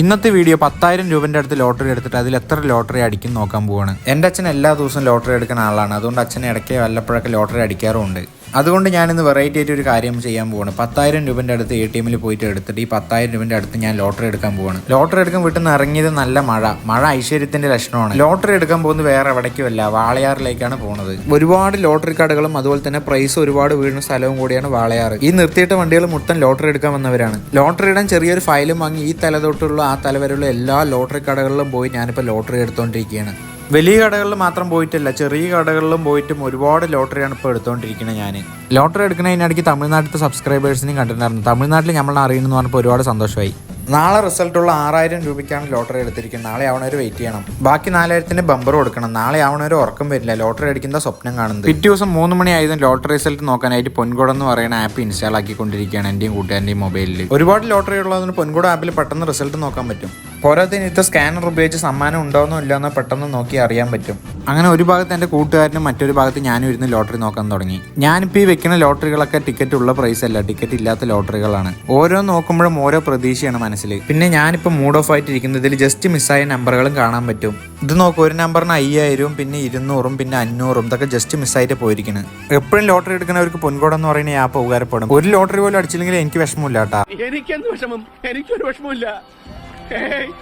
ഇന്നത്തെ വീഡിയോ പത്തായിരം രൂപന്റെ അടുത്ത് ലോട്ടറി എടുത്തിട്ട് അതിൽ എത്ര ലോട്ടറി അടിക്കും നോക്കാൻ പോവാണ്. എന്റെ അച്ഛൻ എല്ലാ ദിവസവും ലോട്ടറി എടുക്കുന്ന ആളാണ്. അതുകൊണ്ട് അച്ഛൻ ഇടയ്ക്ക് വല്ലപ്പോഴൊക്കെ ലോട്ടറി അടിക്കാറുമുണ്ട് അതുകൊണ്ട് ഞാനിന്ന് വെറൈറ്റി ആയിട്ട് ഒരു കാര്യം ചെയ്യാൻ പോവാണ്. പത്തായിരം രൂപന്റെ അടുത്ത് എ ടി എമ്മിൽ പോയിട്ട് എടുത്തിട്ട് ഈ പത്തായിരം രൂപന്റെ അടുത്ത് ഞാൻ ലോട്ടറി എടുക്കാൻ പോവാണ്. ലോട്ടറി എടുക്കാൻ വീട്ടിൽ നിന്ന് ഇറങ്ങിയത് നല്ല മഴ. മഴ ഐശ്വര്യത്തിന്റെ ലക്ഷണമാണ്. ലോട്ടറി എടുക്കാൻ പോകുന്നത് വേറെ എവിടേക്കുമല്ല വാളയാറിലേക്കാണ് പോകുന്നത് ഒരുപാട് ലോട്ടറി കടകളും അതുപോലെ തന്നെ പ്രൈസ് ഒരുപാട് വീഴുന്ന സ്ഥലവും കൂടിയാണ് വാളയാറ് ഈ നിർത്തിയിട്ട വണ്ടികൾ മൊത്തം ലോട്ടറി എടുക്കാൻ വന്നവരാണ്. ലോട്ടറി ഇടാൻ ചെറിയൊരു ഫയലും വാങ്ങി ഈ തല തൊട്ടുള്ള ആ തല വരെയുള്ള എല്ലാ ലോട്ടറി കടകളിലും പോയി ഞാനിപ്പോൾ ലോട്ടറി എടുത്തുകൊണ്ടിരിക്കുകയാണ് വലിയ കടകളിൽ മാത്രം പോയിട്ടില്ല ചെറിയ കടകളിലും പോയിട്ടും ഒരുപാട് ലോട്ടറിയാണ് ഇപ്പോൾ എടുത്തുകൊണ്ടിരിക്കുന്നത് ഞാൻ ലോട്ടറി എടുക്കുന്നതിനിടയ്ക്ക് തമിഴ്നാട്ടിലെ സബ്സ്ക്രൈബേഴ്സിനെയും കണ്ടിട്ടുണ്ടായിരുന്നു. തമിഴ്നാട്ടിൽ നമ്മൾ അറിയണമെന്ന് പറഞ്ഞപ്പോൾ ഒരുപാട് സന്തോഷമായി. നാളെ റിസൾട്ടുള്ള ആറായിരം രൂപയ്ക്കാണ് ലോട്ടറി എടുത്തിരിക്കുന്നത്. നാളെ ആവണവർ വെയിറ്റ് ചെയ്യണം. ബാക്കി നാലായിരത്തിന് ബമ്പർ കൊടുക്കണം. നാളെ ആവണവർ ഉറക്കം വരില്ല. ലോട്ടറി അടിക്കുന്ന സ്വപ്നം കാണുന്നത്. പിറ്റേ ദിവസം മൂന്ന് മണി ആയതും ലോട്ടറി റിസൾട്ട് നോക്കാനായിട്ട് പൊൻകുടം എന്ന് പറയുന്ന ആപ്പ് ഇൻസ്റ്റാൾ ആക്കിക്കൊണ്ടിരിക്കുകയാണ് എന്റെയും കൂട്ടുകാരന്റെയും മൊബൈലിൽ ഒരുപാട് ലോട്ടറി ഉള്ളതുകൊണ്ട് പൊൻകുടം ആപ്പിൽ പെട്ടെന്ന് റിസൾട്ട് നോക്കാൻ പറ്റും. പോരാത്തതിന് ഇത്ര സ്കാനർ ഉപയോഗിച്ച് സമ്മാനം ഉണ്ടോന്നോ ഇല്ലയെന്നോ പെട്ടെന്ന് നോക്കി അറിയാൻ പറ്റും. അങ്ങനെ ഒരു ഭാഗത്ത് എന്റെ കൂട്ടുകാരനും മറ്റൊരു ഭാഗത്ത് ഞാനും ഇരുന്ന് ലോട്ടറി നോക്കാൻ തുടങ്ങി. ഞാനിപ്പോൾ ഈ വെക്കുന്ന ലോട്ടറികളൊക്കെ ടിക്കറ്റ് ഉള്ള പ്രൈസ് അല്ല ടിക്കറ്റ് ഇല്ലാത്ത ലോട്ടറികളാണ്. ഓരോ നോക്കുമ്പോഴും ഓരോ പ്രതീക്ഷയാണ് മനസ്സിൽ പിന്നെ ഞാനിപ്പോൾ മൂഡ് ഓഫ് ആയിട്ടിരിക്കുന്നത് ഇതിൽ ജസ്റ്റ് മിസ്സായ നമ്പറുകളും കാണാൻ പറ്റും. ഇത് നോക്കും ഒരു നമ്പറിന് അയ്യായിരവും പിന്നെ ഇരുന്നൂറും പിന്നെ അഞ്ഞൂറും ഇതൊക്കെ ജസ്റ്റ് മിസ്സായിട്ട് പോയിരിക്കുന്നത് എപ്പോഴും ലോട്ടറി എടുക്കുന്നവർക്ക് പൊൻകോടം എന്ന് പറയുന്ന ആപ്പ് ഉപകാരപ്പെടും. ഒരു ലോട്ടറി പോലും അടിച്ചില്ലെങ്കിൽ എനിക്ക് വിഷമമില്ല കേട്ടാ എനിക്കെന്ത് എനിക്കൊരു വിഷമമില്ല Hey!